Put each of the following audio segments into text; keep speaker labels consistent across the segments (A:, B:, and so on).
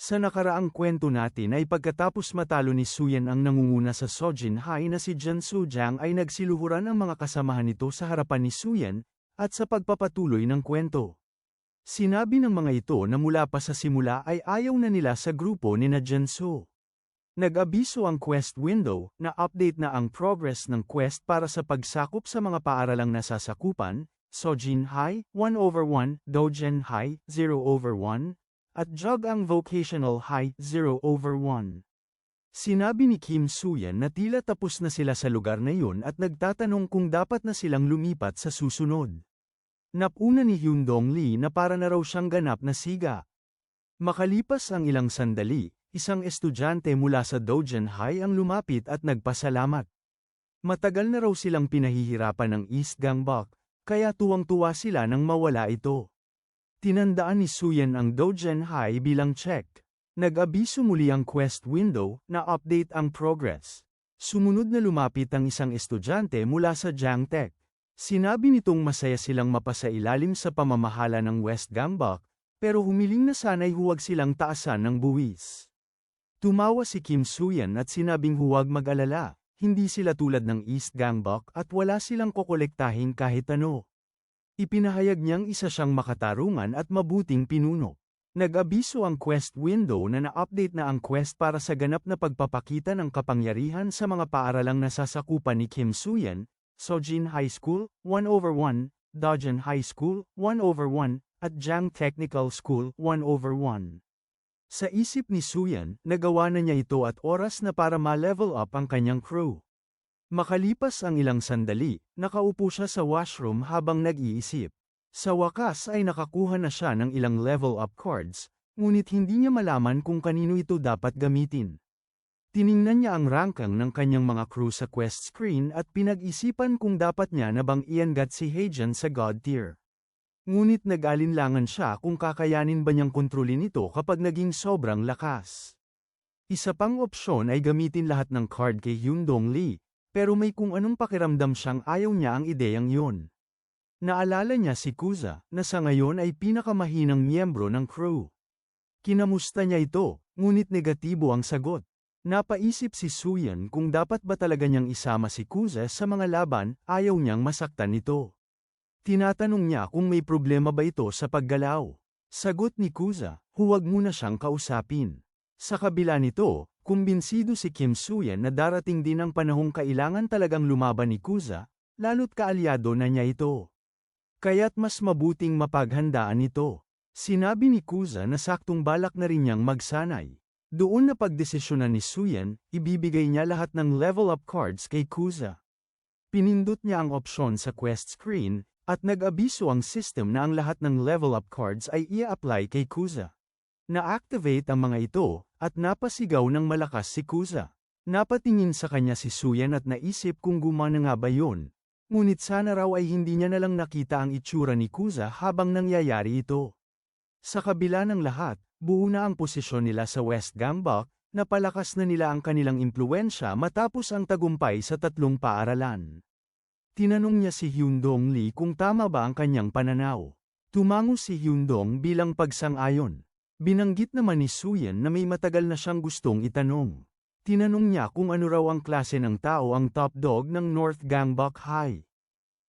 A: Sa nakaraang kwento natin ay pagkatapos matalo ni Suyan ang nangunguna sa Sojin High na si Jansu Jiang ay nagsiluhuran ang mga kasamahan nito sa harapan ni Suyan, at sa pagpapatuloy ng kwento. Sinabi ng mga ito na mula pa sa simula ay ayaw na nila sa grupo ni na Jansu. Nag-abiso ang quest window na update na ang progress ng quest para sa pagsakop sa mga paaralang nasasakupan, Sojin High, 1 over 1, Dojen High, 0 over 1, at Jog ang vocational high 0 over 1. Sinabi ni Kim Suyan na tila tapos na sila sa lugar na yun at nagtatanong kung dapat na silang lumipat sa susunod. Napuna ni Hyun Dong Lee na para na raw siyang ganap na siga. Makalipas ang ilang sandali, isang estudyante mula sa Dojen High ang lumapit at nagpasalamat. Matagal na raw silang pinahihirapan ng East Gangbok, kaya tuwang-tuwa sila nang mawala ito. Tinandaan ni Suyan ang Dogen High bilang check. Nag-abiso muli ang quest window na update ang progress. Sumunod na lumapit ang isang estudyante mula sa Jiangtech. Sinabi nitong masaya silang mapasailalim sa pamamahala ng West Gangbok, pero humiling na sana'y huwag silang taasan ng buwis. Tumawa si Kim Suyan at sinabing huwag mag-alala, hindi sila tulad ng East Gangbok at wala silang kokolektahin kahit ano. Ipinahayag niyang isa siyang makatarungan at mabuting pinuno. Nag-abiso ang quest window na na-update na ang quest para sa ganap na pagpapakita ng kapangyarihan sa mga paaralang nasasakupan ni Kim Suyan, Sojin High School, 1 over 1, Dojen High School, 1 over 1, at Jiang Technical School, 1 over 1. Sa isip ni Suyan, nagawa na niya ito at oras na para ma-level up ang kanyang crew. Makalipas ang ilang sandali, nakaupo siya sa washroom habang nag-iisip. Sa wakas ay nakakuha na siya ng ilang level up cards, ngunit hindi niya malaman kung kanino ito dapat gamitin. Tiningnan niya ang rankang ng kanyang mga crew sa quest screen at pinag-isipan kung dapat niya na bang iangat si Heijan sa God tier. Ngunit nag-alinlangan siya kung kakayanin ba niyang kontrolin ito kapag naging sobrang lakas. Isa pang opsyon ay gamitin lahat ng card kay Hyundong Lee, pero may kung anong pakiramdam siyang ayaw niya ang ideyang yun. Naalala niya si Kuza, na sa ngayon ay pinakamahinang miyembro ng crew. Kinamusta niya ito, ngunit negatibo ang sagot. Napaisip si Suyan kung dapat ba talaga niyang isama si Kuza sa mga laban, ayaw niyang masaktan ito. Tinatanong niya kung may problema ba ito sa paggalaw. Sagot ni Kuza, huwag muna siyang kausapin. Sa kabila nito, Kumbinsido si Kim Suyan na darating din ang panahong kailangan talagang lumaban ni Kuza, lalo't kaalyado na niya ito. Kaya't mas mabuting mapaghandaan ito. Sinabi ni Kuza na saktong balak na rin niyang magsanay. Doon na pagdesisyonan ni Suyan, ibibigay niya lahat ng level up cards kay Kuza. Pinindot niya ang opsyon sa quest screen, at nag-abiso ang system na ang lahat ng level up cards ay i-apply kay Kuza. Na-activate ang mga ito, at napasigaw ng malakas si Kuza. Napatingin sa kanya si Suyan at naisip kung gumana nga ba yun. Ngunit sana raw ay hindi niya nalang nakita ang itsura ni Kuza habang nangyayari ito. Sa kabila ng lahat, buo na ang posisyon nila sa West Gangbok, napalakas na nila ang kanilang impluensya matapos ang tagumpay sa tatlong paaralan. Tinanong niya si Hyundong Lee kung tama ba ang kanyang pananaw. Tumango si Hyundong bilang pagsang-ayon. Binanggit naman ni Suyan na may matagal na siyang gustong itanong. Tinanong niya kung ano raw ang klase ng tao ang top dog ng North Gangbok High.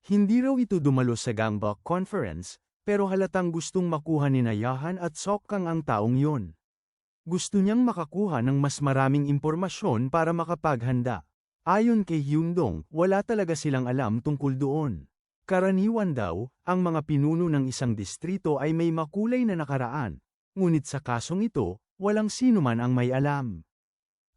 A: Hindi raw ito dumalo sa Gangbok Conference, pero halatang gustong makuha ni Nayahan at Sokkang ang taong yon. Gusto niyang makakuha ng mas maraming impormasyon para makapaghanda. Ayon kay Hyundong, wala talaga silang alam tungkol doon. Karaniwan daw, ang mga pinuno ng isang distrito ay may makulay na nakaraan, ngunit sa kasong ito, walang sino man ang may alam.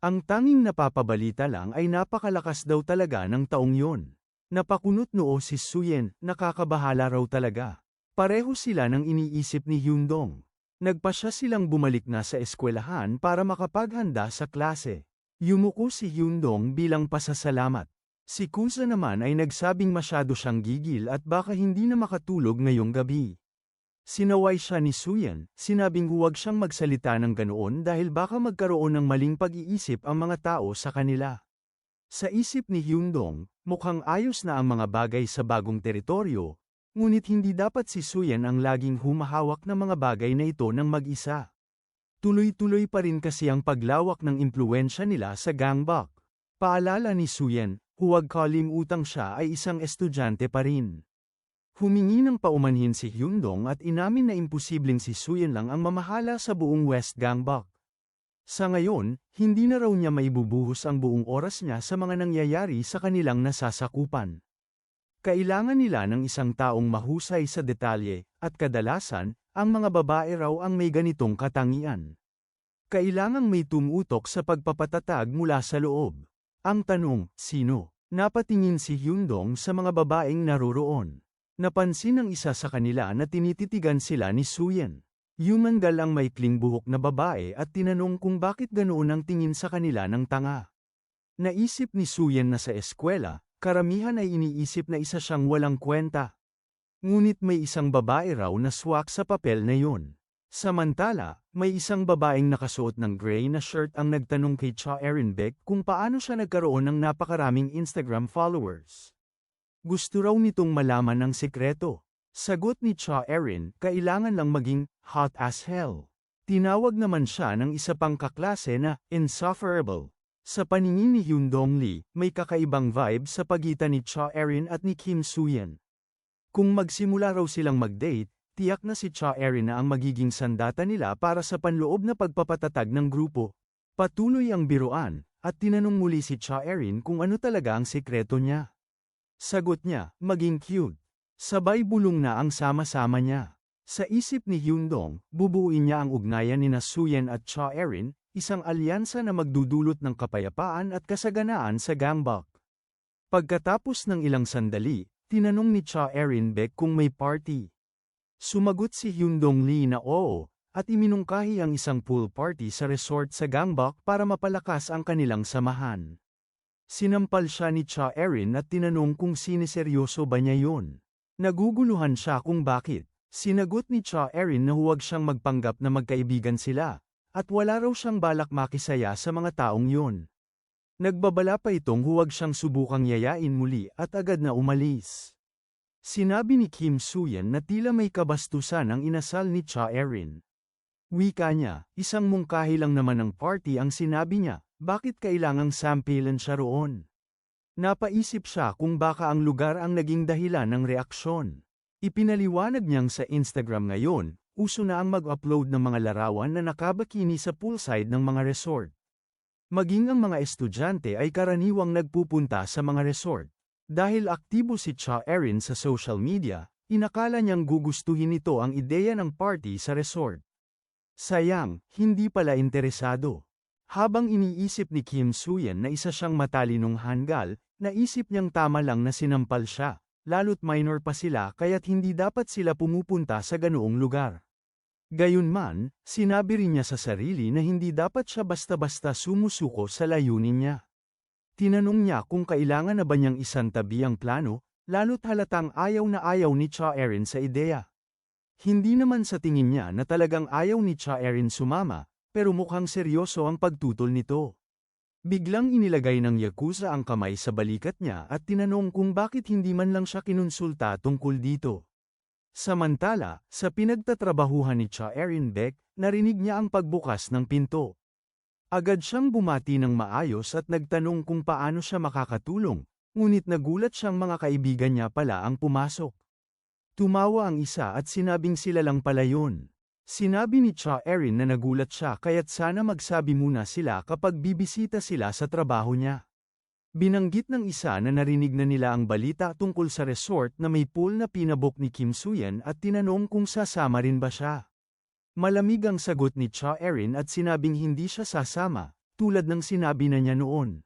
A: Ang tanging napapabalita lang ay napakalakas daw talaga ng taong yon. Napakunot noo si Suyen, nakakabahala raw talaga. Pareho sila ng iniisip ni Hyundong. Nagpa siya silang bumalik na sa eskwelahan para makapaghanda sa klase. Yumuko si Hyundong bilang pasasalamat. Si Kusa naman ay nagsabing masyado siyang gigil at baka hindi na makatulog ngayong gabi. Sinaway siya ni Suyan, sinabing huwag siyang magsalita ng ganoon dahil baka magkaroon ng maling pag-iisip ang mga tao sa kanila. Sa isip ni Hyundong, mukhang ayos na ang mga bagay sa bagong teritoryo, ngunit hindi dapat si Suyan ang laging humahawak ng mga bagay na ito ng mag-isa. Tuloy-tuloy pa rin kasi ang paglawak ng impluensya nila sa gangbang. Paalala ni Suyen, huwag kalimutang siya ay isang estudyante pa rin. Humingi ng paumanhin si Hyundong at inamin na imposibleng si Suyen lang ang mamahala sa buong West Gangbang. Sa ngayon, hindi na raw niya maibubuhos ang buong oras niya sa mga nangyayari sa kanilang nasasakupan. Kailangan nila ng isang taong mahusay sa detalye, at kadalasan, ang mga babae raw ang may ganitong katangian. Kailangang may tumutok sa pagpapatatag mula sa loob. Ang tanong, sino? Napatingin si Hyundong sa mga babaeng naroroon. Napansin ng isa sa kanila na tinititigan sila ni Suyen. Yumangal ang maikling buhok na babae at tinanong kung bakit ganoon ang tingin sa kanila ng tanga. Naisip ni Suyen na sa eskwela, Karamihan ay iniisip na isa siyang walang kwenta. Ngunit may isang babae raw na swak sa papel na yun. Samantala, may isang babaeng nakasuot ng gray na shirt ang nagtanong kay Cha Erin Beck kung paano siya nagkaroon ng napakaraming Instagram followers. Gusto raw nitong malaman ng sekreto. Sagot ni Cha Erin, kailangan lang maging hot as hell. Tinawag naman siya ng isa pang kaklase na insufferable. Sa paningin ni Hyun Dong Lee, may kakaibang vibe sa pagitan ni Cha Erin at ni Kim Soo-yeon. Kung magsimula raw silang mag-date, tiyak na si Cha Erin na ang magiging sandata nila para sa panloob na pagpapatatag ng grupo. Patuloy ang biruan, at tinanong muli si Cha Erin kung ano talaga ang sekreto niya. Sagot niya, maging cute. Sabay bulong na ang sama-sama niya. Sa isip ni Hyun Dong, bubuuin niya ang ugnayan ni na Suyen at Cha Erin, isang alyansa na magdudulot ng kapayapaan at kasaganaan sa Gangbok. Pagkatapos ng ilang sandali, tinanong ni Cha Erin Beck kung may party. Sumagot si Hyundong Lee na oo, at iminungkahi ang isang pool party sa resort sa Gangbok para mapalakas ang kanilang samahan. Sinampal siya ni Cha Erin at tinanong kung siniseryoso ba niya yun. Naguguluhan siya kung bakit. Sinagot ni Cha Erin na huwag siyang magpanggap na magkaibigan sila, at wala raw siyang balak makisaya sa mga taong yun. Nagbabala pa itong huwag siyang subukang yayain muli at agad na umalis. Sinabi ni Kim Suyan na tila may kabastusan ang inasal ni Cha Erin. Wika niya, isang mungkahi lang naman ng party ang sinabi niya, bakit kailangang sampilan siya roon? Napaisip siya kung baka ang lugar ang naging dahilan ng reaksyon. Ipinaliwanag niyang sa Instagram ngayon, uso na ang mag-upload ng mga larawan na nakabakini sa poolside ng mga resort. Maging ang mga estudyante ay karaniwang nagpupunta sa mga resort. Dahil aktibo si Cha Erin sa social media, inakala niyang gugustuhin nito ang ideya ng party sa resort. Sayang, hindi pala interesado. Habang iniisip ni Kim Suyen na isa siyang matalinong hanggal, naisip niyang tama lang na sinampal siya lalo't minor pa sila kaya't hindi dapat sila pumupunta sa ganoong lugar. Gayunman, sinabi rin niya sa sarili na hindi dapat siya basta-basta sumusuko sa layunin niya. Tinanong niya kung kailangan na ba niyang isantabi ang plano, lalo't halatang ayaw na ayaw ni Cha Erin sa ideya. Hindi naman sa tingin niya na talagang ayaw ni Cha Erin sumama, pero mukhang seryoso ang pagtutol nito. Biglang inilagay ng Yakuza ang kamay sa balikat niya at tinanong kung bakit hindi man lang siya kinonsulta tungkol dito. Samantala, sa pinagtatrabahuhan ni Cha Erin Beck, narinig niya ang pagbukas ng pinto. Agad siyang bumati ng maayos at nagtanong kung paano siya makakatulong, ngunit nagulat siyang mga kaibigan niya pala ang pumasok. Tumawa ang isa at sinabing sila lang pala yun. Sinabi ni Cha Erin na nagulat siya kaya't sana magsabi muna sila kapag bibisita sila sa trabaho niya. Binanggit ng isa na narinig na nila ang balita tungkol sa resort na may pool na pinabok ni Kim Suyen at tinanong kung sasama rin ba siya. Malamig ang sagot ni Cha Erin at sinabing hindi siya sasama, tulad ng sinabi na niya noon.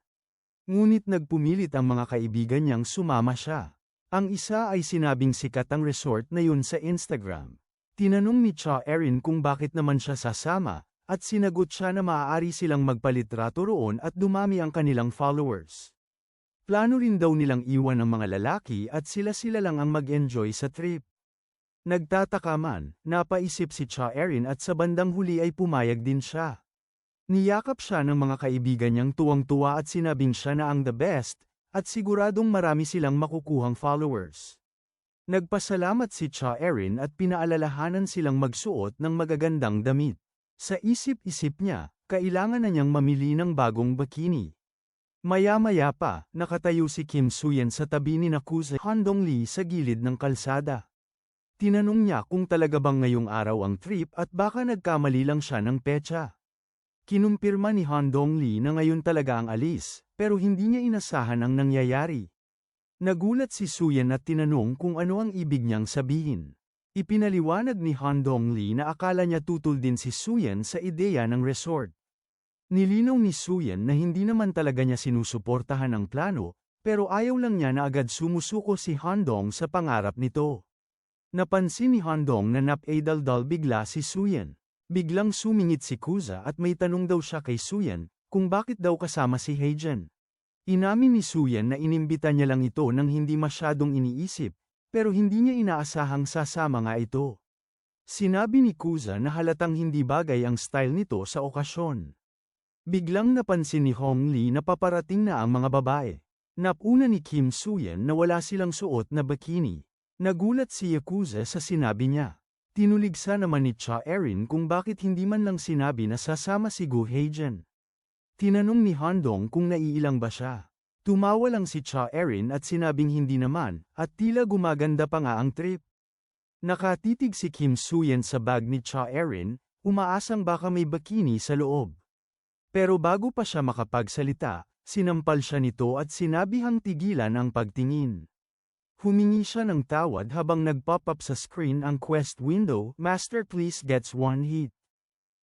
A: Ngunit nagpumilit ang mga kaibigan niyang sumama siya. Ang isa ay sinabing sikat ang resort na yun sa Instagram. Tinanong ni Cha Erin kung bakit naman siya sasama, at sinagot siya na maaari silang magpalitrato roon at dumami ang kanilang followers. Plano rin daw nilang iwan ang mga lalaki at sila-sila lang ang mag-enjoy sa trip. Nagtataka man, napaisip si Cha Erin at sa bandang huli ay pumayag din siya. Niyakap siya ng mga kaibigan niyang tuwang-tuwa at sinabing siya na ang the best, at siguradong marami silang makukuhang followers. Nagpasalamat si Cha Erin at pinaalalahanan silang magsuot ng magagandang damit. Sa isip-isip niya, kailangan na niyang mamili ng bagong bikini. Maya-maya pa, nakatayo si Kim Suyen sa tabi ni Nakuza Handong Lee sa gilid ng kalsada. Tinanong niya kung talaga bang ngayong araw ang trip at baka nagkamali lang siya ng petsa. Kinumpirma ni Handong Lee na ngayon talaga ang alis, pero hindi niya inasahan ang nangyayari. Nagulat si Suyen at tinanong kung ano ang ibig niyang sabihin. Ipinaliwanag ni Handong Lee na akala niya tutol din si Suyen sa ideya ng resort. Nilinaw ni Suyen na hindi naman talaga niya sinusuportahan ang plano, pero ayaw lang niya na agad sumusuko si Handong sa pangarap nito. Napansin ni Handong na napaidaldal bigla si Suyen. Biglang sumingit si Kuza at may tanong daw siya kay Suyen, kung bakit daw kasama si Heijen. Inamin ni Suyen na inimbita niya lang ito nang hindi masyadong iniisip, pero hindi niya inaasahang sasama nga ito. Sinabi ni Kuza na halatang hindi bagay ang style nito sa okasyon. Biglang napansin ni Hong Lee na paparating na ang mga babae. Napuna ni Kim Suyen na wala silang suot na bikini. Nagulat si Yakuza sa sinabi niya. Tinuligsa naman ni Cha Erin kung bakit hindi man lang sinabi na sasama si Gu Heijen. Tinanong ni Handong kung naiilang ba siya. Tumawa lang si Cha Erin at sinabing hindi naman, at tila gumaganda pa nga ang trip. Nakatitig si Kim Suyen sa bag ni Cha Erin, umaasang baka may bikini sa loob. Pero bago pa siya makapagsalita, sinampal siya nito at sinabihang tigilan ang pagtingin. Humingi siya ng tawad habang nag-pop up sa screen ang quest window, Master please gets one hit.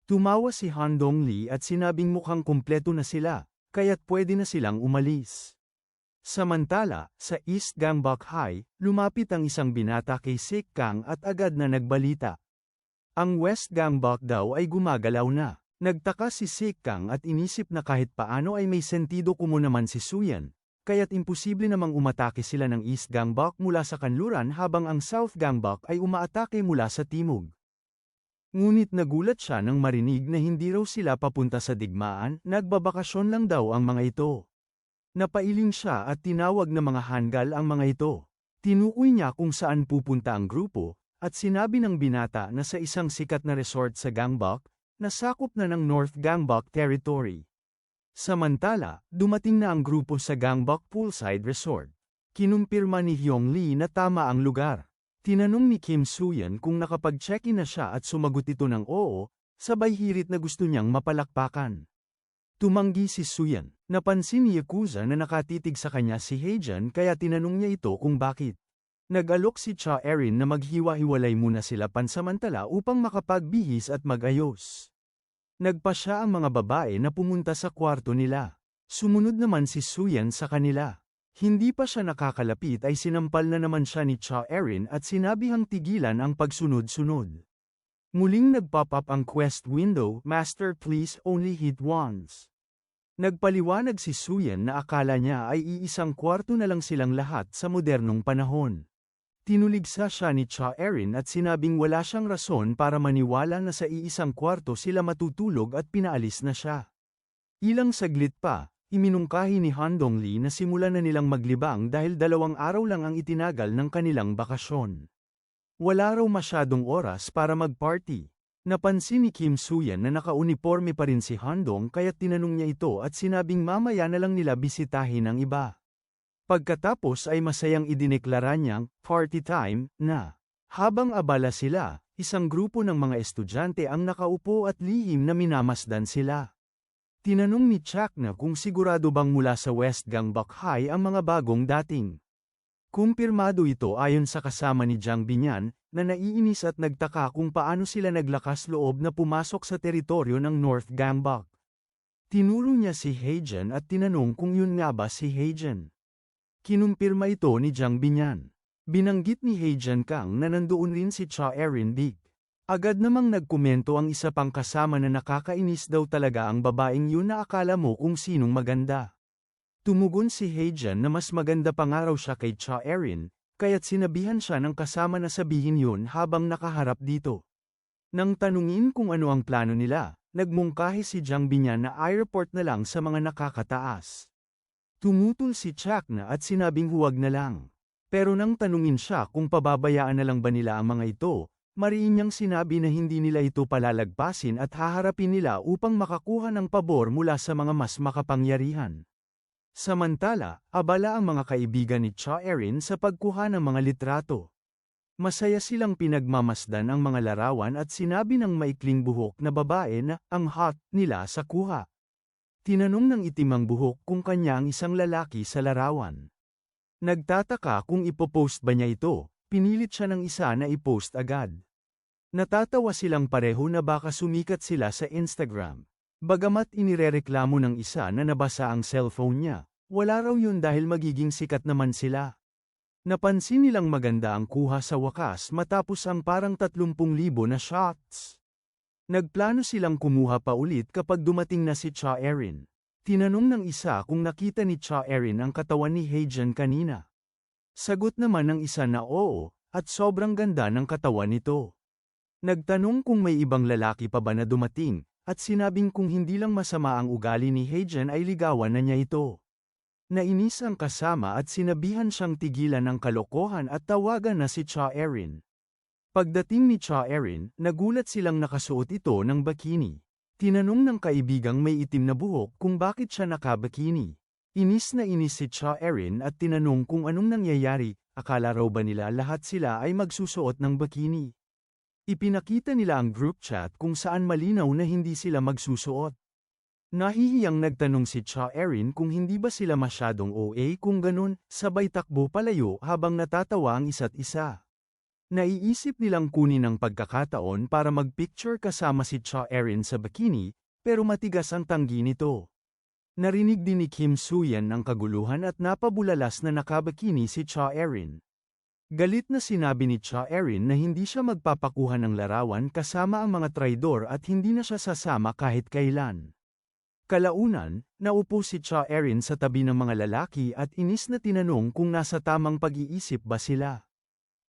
A: Tumawa si Handong Lee at sinabing mukhang kumpleto na sila, kaya't pwede na silang umalis. Samantala, sa East Gangbok High, lumapit ang isang binata kay Sik Kang at agad na nagbalita. Ang West Gangbok daw ay gumagalaw na. Nagtaka si Sik Kang at inisip na kahit paano ay may sentido kumo naman si Suyan, kaya't imposible namang umatake sila ng East Gangbok mula sa kanluran habang ang South Gangbok ay umaatake mula sa timog. Ngunit nagulat siya nang marinig na hindi raw sila papunta sa digmaan, nagbabakasyon lang daw ang mga ito. Napailing siya at tinawag na mga hanggal ang mga ito. Tinukoy niya kung saan pupunta ang grupo, at sinabi ng binata na sa isang sikat na resort sa Gangbok, na sakop na ng North Gangbok Territory. Samantala, dumating na ang grupo sa Gangbok Poolside Resort. Kinumpirma ni Hyung Lee na tama ang lugar. Tinanong ni Kim Suyan kung nakapag-check-in na siya at sumagot ito ng oo, sabay hirit na gusto niyang mapalakpakan. Tumanggi si Suyan. Napansin ni Yakuza na nakatitig sa kanya si Heijan kaya tinanong niya ito kung bakit. Nag-alok si Cha Erin na maghiwa-hiwalay muna sila pansamantala upang makapagbihis at magayos. Nagpa siya ang mga babae na pumunta sa kwarto nila. Sumunod naman si Suyan sa kanila. Hindi pa siya nakakalapit ay sinampal na naman siya ni Cha Erin at sinabihang tigilan ang pagsunod-sunod. Muling nag-pop up ang quest window, Master please only hit once. Nagpaliwanag si Suyan na akala niya ay iisang kwarto na lang silang lahat sa modernong panahon. Tinuligsa siya ni Cha Erin at sinabing wala siyang rason para maniwala na sa iisang kwarto sila matutulog at pinaalis na siya. Ilang saglit pa, Iminungkahi ni Handong Lee na simulan na nilang maglibang dahil dalawang araw lang ang itinagal ng kanilang bakasyon. Wala raw masyadong oras para mag-party. Napansin ni Kim Suyan na nakauniforme pa rin si Handong kaya tinanong niya ito at sinabing mamaya na lang nila bisitahin ang iba. Pagkatapos ay masayang idineklara niyang, party time, na. Habang abala sila, isang grupo ng mga estudyante ang nakaupo at lihim na minamasdan sila. Tinanong ni Chuck na kung sigurado bang mula sa West Gangbok High ang mga bagong dating. Kumpirmado ito ayon sa kasama ni Jiang Binyan, na naiinis at nagtaka kung paano sila naglakas loob na pumasok sa teritoryo ng North Gangbok. Tinuro niya si Heijen at tinanong kung yun nga ba si Heijen. Kinumpirma ito ni Jiang Binyan. Binanggit ni Heijen Kang na nandoon rin si Cha Erin Big. Agad namang nagkomento ang isa pang kasama na nakakainis daw talaga ang babaeng yun na akala mo kung sinong maganda. Tumugon si Heijan na mas maganda pa nga raw siya kay Cha Erin, kaya't sinabihan siya ng kasama na sabihin yun habang nakaharap dito. Nang tanungin kung ano ang plano nila, nagmungkahi si Jiang Binyan na airport na lang sa mga nakakataas. Tumutol si Chuck na at sinabing huwag na lang. Pero nang tanungin siya kung pababayaan na lang ba nila ang mga ito, Mariin niyang sinabi na hindi nila ito palalagpasin at haharapin nila upang makakuha ng pabor mula sa mga mas makapangyarihan. Samantala, abala ang mga kaibigan ni Cha Erin sa pagkuha ng mga litrato. Masaya silang pinagmamasdan ang mga larawan at sinabi ng maikling buhok na babae na ang hot nila sa kuha. Tinanong ng itimang buhok kung kanya ang isang lalaki sa larawan. Nagtataka kung ipopost ba niya ito, pinilit siya ng isa na ipost agad. Natatawa silang pareho na baka sumikat sila sa Instagram. Bagamat inirereklamo ng isa na nabasa ang cellphone niya, wala raw yun dahil magiging sikat naman sila. Napansin nilang maganda ang kuha sa wakas matapos ang parang 30,000 na shots. Nagplano silang kumuha pa ulit kapag dumating na si Cha Erin. Tinanong ng isa kung nakita ni Cha Erin ang katawan ni Heijan kanina. Sagot naman ng isa na oo, at sobrang ganda ng katawan nito. Nagtanong kung may ibang lalaki pa ba na dumating, at sinabing kung hindi lang masama ang ugali ni Heijan ay ligawan na niya ito. Nainis ang kasama at sinabihan siyang tigilan ng kalokohan at tawagan na si Cha Erin. Pagdating ni Cha Erin, nagulat silang nakasuot ito ng bikini. Tinanong ng kaibigang may itim na buhok kung bakit siya nakabikini. Inis na inis si Cha Erin at tinanong kung anong nangyayari, akala raw ba nila lahat sila ay magsusuot ng bikini. Ipinakita nila ang group chat kung saan malinaw na hindi sila magsusuot. Nahihiyang nagtanong si Cha Erin kung hindi ba sila masyadong OA kung ganun, sabay takbo palayo habang natatawa ang isa't isa. Naiisip nilang kunin ang pagkakataon para magpicture kasama si Cha Erin sa bikini, pero matigas ang tanggi nito. Narinig din ni Kim Suyan ang kaguluhan at napabulalas na nakabikini si Cha Erin. Galit na sinabi ni Cha Erin na hindi siya magpapakuha ng larawan kasama ang mga traidor at hindi na siya sasama kahit kailan. Kalaunan, naupo si Cha Erin sa tabi ng mga lalaki at inis na tinanong kung nasa tamang pag-iisip ba sila.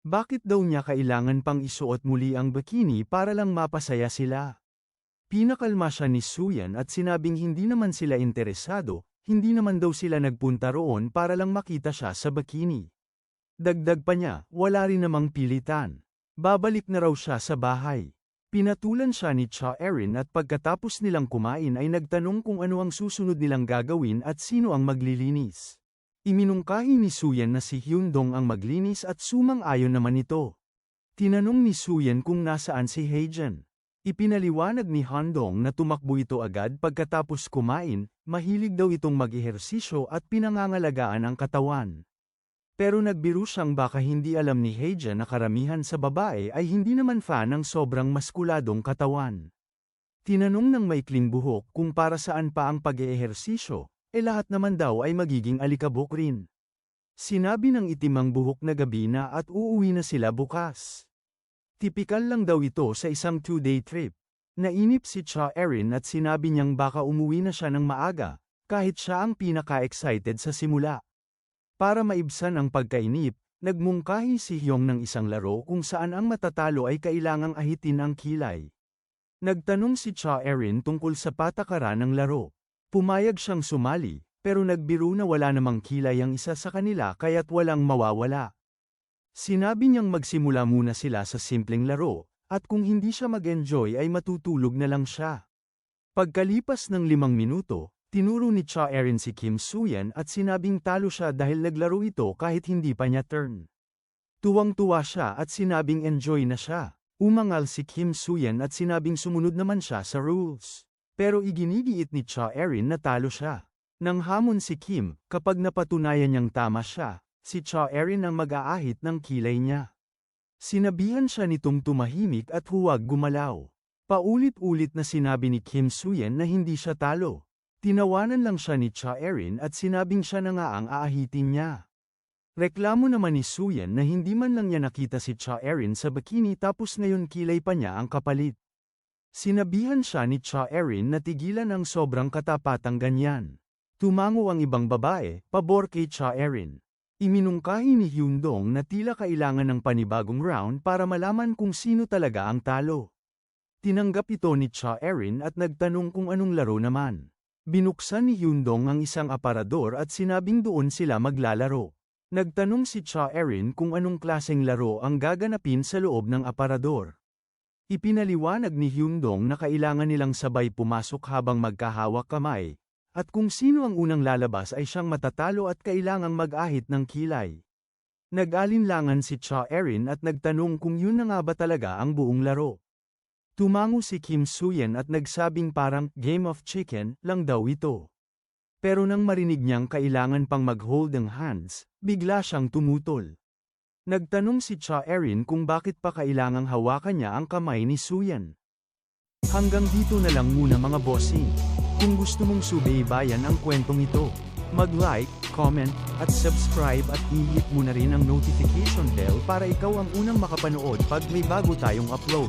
A: Bakit daw niya kailangan pang isuot muli ang bikini para lang mapasaya sila? Pinakalma siya ni Suyan at sinabing hindi naman sila interesado, hindi naman daw sila nagpunta roon para lang makita siya sa bikini. Dagdag pa niya, wala rin namang pilitan. Babalik na raw siya sa bahay. Pinatulan siya ni Cha Erin at pagkatapos nilang kumain ay nagtanong kung ano ang susunod nilang gagawin at sino ang maglilinis. Iminungkahi ni Suyan na si Hyundong ang maglinis at sumang-ayon naman ito. Tinanong ni Suyan kung nasaan si Heijan. Ipinaliwanag ni Handong na tumakbo ito agad pagkatapos kumain, mahilig daw itong mag-ehersisyo at pinangangalagaan ang katawan. Pero nagbiro siyang baka hindi alam ni Heija na karamihan sa babae ay hindi naman fan ng sobrang maskuladong katawan. Tinanong ng maikling buhok kung para saan pa ang pag-eehersisyo, eh lahat naman daw ay magiging alikabok rin. Sinabi ng itimang buhok na gabi na at uuwi na sila bukas. Tipikal lang daw ito sa isang two-day trip. Nainip si Cha Erin at sinabi niyang baka umuwi na siya ng maaga, kahit siya ang pinaka-excited sa simula. Para maibsan ang pagkainip, nagmungkahi si Hyong ng isang laro kung saan ang matatalo ay kailangang ahitin ang kilay. Nagtanong si Cha Erin tungkol sa patakaran ng laro. Pumayag siyang sumali, pero nagbiro na wala namang kilay ang isa sa kanila kaya't walang mawawala. Sinabi niyang magsimula muna sila sa simpleng laro, at kung hindi siya mag-enjoy ay matutulog na lang siya. Pagkalipas ng limang minuto, Tinuro ni Cha Erin si Kim Suyan at sinabing talo siya dahil naglaro ito kahit hindi pa niya turn. Tuwang-tuwa siya at sinabing enjoy na siya. Umangal si Kim Suyan at sinabing sumunod naman siya sa rules. Pero iginigiit ni Cha Erin na talo siya. Nang hamon si Kim, kapag napatunayan niyang tama siya, si Cha Erin ang mag-aahit ng kilay niya. Sinabihan siya nitong tumahimik at huwag gumalaw. Paulit-ulit na sinabi ni Kim Suyan na hindi siya talo. Tinawanan lang siya ni Cha Erin at sinabing siya na nga ang aahitin niya. Reklamo naman ni Suyan na hindi man lang niya nakita si Cha Erin sa bikini tapos ngayon kilay pa niya ang kapalit. Sinabihan siya ni Cha Erin na tigilan ang sobrang katapatang ganyan. Tumango ang ibang babae, pabor kay Cha Erin. Iminungkahi ni Hyundong na tila kailangan ng panibagong round para malaman kung sino talaga ang talo. Tinanggap ito ni Cha Erin at nagtanong kung anong laro naman. Binuksan ni Hyundong ang isang aparador at sinabing doon sila maglalaro. Nagtanong si Cha Erin kung anong klaseng laro ang gaganapin sa loob ng aparador. Ipinaliwanag ni Hyundong na kailangan nilang sabay pumasok habang magkahawak kamay, at kung sino ang unang lalabas ay siyang matatalo at kailangang mag-ahit ng kilay. Nag-alinlangan si Cha Erin at nagtanong kung yun na nga ba talaga ang buong laro. Tumango si Kim Suyen at nagsabing parang game of chicken lang daw ito. Pero nang marinig niyang kailangan pang mag-hold ng hands, bigla siyang tumutol. Nagtanong si Cha Erin kung bakit pa kailangang hawakan niya ang kamay ni Suyan. Hanggang dito na lang muna mga bossing. Kung gusto mong subaybayan ang kwentong ito, mag-like, comment, at subscribe at i-hit mo na rin ang notification bell para ikaw ang unang makapanood pag may bago tayong upload.